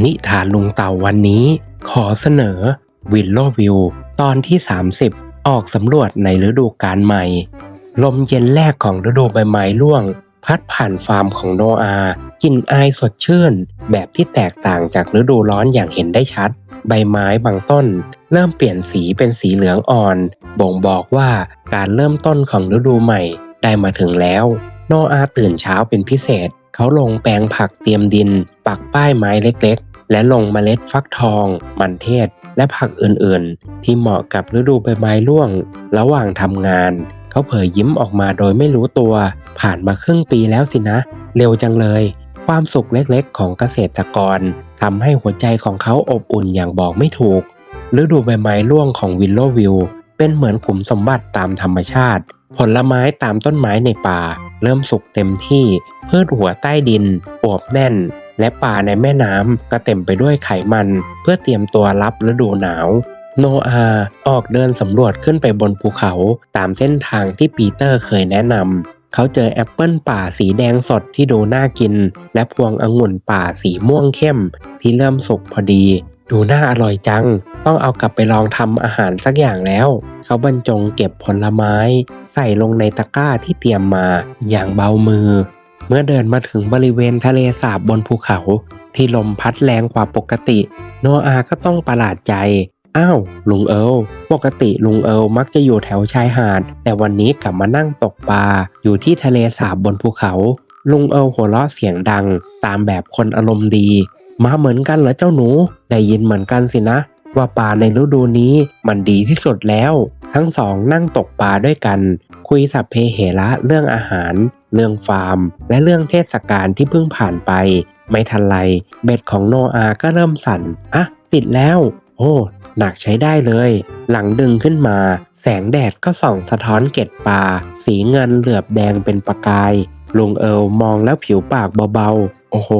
นิทานลุงเต่าวันนี้ ขอเสนอวิลโลวิวตอนที่ 30 ออกสำรวจในฤดูกาลใหม่ ลมเย็นแรกของฤดูใบไม้ร่วง พัดผ่านฟาร์มของโนอากลิ่นอายสดชื่น แบบที่แตกต่างจากฤดูร้อนอย่างเห็นได้ชัด ใบไม้บางต้น เริ่มเปลี่ยนสีเป็นสีเหลืองอ่อน บ่งบอกว่าการเริ่มต้นของฤดูใหม่ได้มาถึงแล้ว โนอาตื่นเช้าเป็นพิเศษ เขาลงแปลงผักเตรียมดิน ปักป้ายไม้เล็กๆ และลงเมล็ดฟักทอง มันเทศ และผักอื่นๆ ที่เหมาะกับฤดูใบไม้ร่วง ระหว่างทำงาน เขาเผยยิ้มออกมาโดยไม่รู้ตัว ผ่านมาครึ่งปีแล้วสินะ เร็วจังเลย ความสุขเล็กๆ ของเกษตรกรทำให้หัวใจของเขาอบอุ่นอย่างบอกไม่ถูก ฤดูใบไม้ร่วงของวิลโลวิวเป็นเหมือนขุมสมบัติตามธรรมชาติ ผลไม้ตามต้นไม้ในป่า เริ่มสุกเต็มที่ พืชหัวใต้ดินอวบแน่น และป่าในแม่น้ำก็เต็มไปด้วยไขมัน เพื่อเตรียมตัวรับฤดูหนาว โนอาออกเดินสำรวจขึ้นไปบนภูเขาตามเส้นทางที่ปีเตอร์เคยแนะนำเขาเจอแอปเปิลป่าสีแดงสดที่ดูน่ากิน และพวงองุ่นป่าสีม่วงเข้มที่เริ่มสุกพอดี ดูน่าอร่อยจัง ต้องเอากลับไปลองทำอาหารสักอย่างแล้ว เขาบรรจงเก็บผลไม้ ใส่ลงในตะกร้าที่เตรียมมาอย่างเบามือ เมื่อเดินมาถึงบริเวณทะเลสาบบนภูเขา ที่ลมพัดแรงกว่าปกติ โนอาก็ต้องประหลาดใจ อ้าวลุงเอิลปกติลุงเอิลมักจะอยู่แถวชายหาด แต่วันนี้กลับมานั่งตกปลาอยู่ที่ทะเลสาบบนภูเขา ลุงเอิลหัวเราะเสียงดัง ตามแบบคนอารมณ์ดี มาเหมือนกันเหรอเจ้าหนู ได้ยินเหมือนกันสินะ ว่าปลาในฤดูนี้มันดีที่สุดแล้ว ทั้งสองนั่งตกปลาด้วยกัน คุยสัพเพเหระเรื่องอาหาร เรื่องฟาร์ม และเรื่องเทศกาลที่เพิ่งผ่านไป ไม่ทันไร เบ็ดของโนอาก็เริ่มสั่นอะติดแล้ว โอ้หนักใช้ได้เลย หลังดึงขึ้นมา แสงแดดก็ส่องสะท้อนเกล็ดปลา สีเงินเหลือบแดงเป็นประกาย ลุงเอิลมองแล้วผิวปากเบา โอ้โห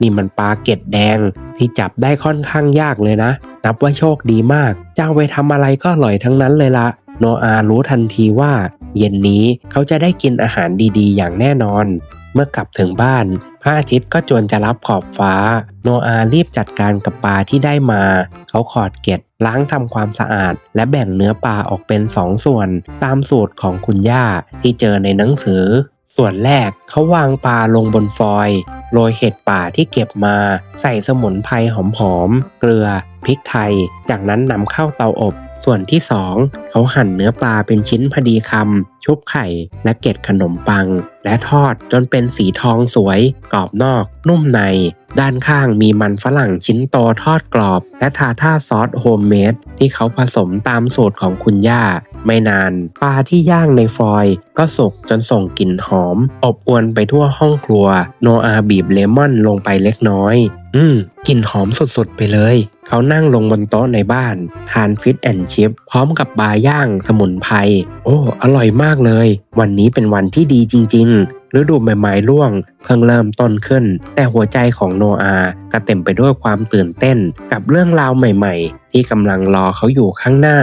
นี่มันปลาเกล็ดแดงที่จับได้ค่อนข้างยากเลยนะ นับว่าโชคดีมาก เจ้าไปทำอะไรก็อร่อยทั้งนั้นเลยละโนอารู้ทันทีว่า เย็นนี้เขาจะได้กินอาหารดีๆ อย่างแน่นอน เมื่อกลับถึงบ้านพระอาทิตย์ก็จวนจะรับขอบฟ้า โนอารีบจัดการกับปลาที่ได้มา เขาขอดเกล็ดล้างทำความสะอาด และแบ่งเนื้อปลาออกเป็นสองส่วน ตามสูตรของคุณย่าที่เจอในหนังสือ ส่วนแรกเขาวางปลาลงบนฟอยล์ โรยเห็ดป่าที่เก็บมาใส่สมุนไพรหอมๆ เกลือ พริกไทย จากนั้นนำเข้าเตาอบ ส่วนที่ 2 เขาหั่นเนื้อปลาเป็นชิ้นพอดีคำ ชุบไข่และเกล็ดขนมปัง และทอดจนเป็นสีทองสวย กรอบนอก นุ่มใน ด้านข้างมีมันฝรั่งชิ้นโตทอดกรอบ และทาท่าซอสโฮมเมดที่เขาผสมตามสูตรของคุณย่า ไม่นาน ปลาที่ย่างในฟอยล์ก็สุกจนส่งกลิ่นหอม อบอวนไปทั่วห้องครัว โนอาบีบเลมอนลงไปเล็กน้อย อืม กลิ่นหอมสดๆไปเลย เขานั่งลงบนโต๊ะในบ้าน ทานฟิตแอนชิพพร้อมกับบาย่างสมุนไพร โอ้ อร่อยมากเลย วันนี้เป็นวันที่ดีจริงๆ ฤดูใบไม้ร่วง เพิ่งเริ่มต้นขึ้น แต่หัวใจของโนอาก็เต็มไปด้วยความตื่นเต้น กับเรื่องราวใหม่ๆ ที่กำลังรอเขาอยู่ข้างหน้า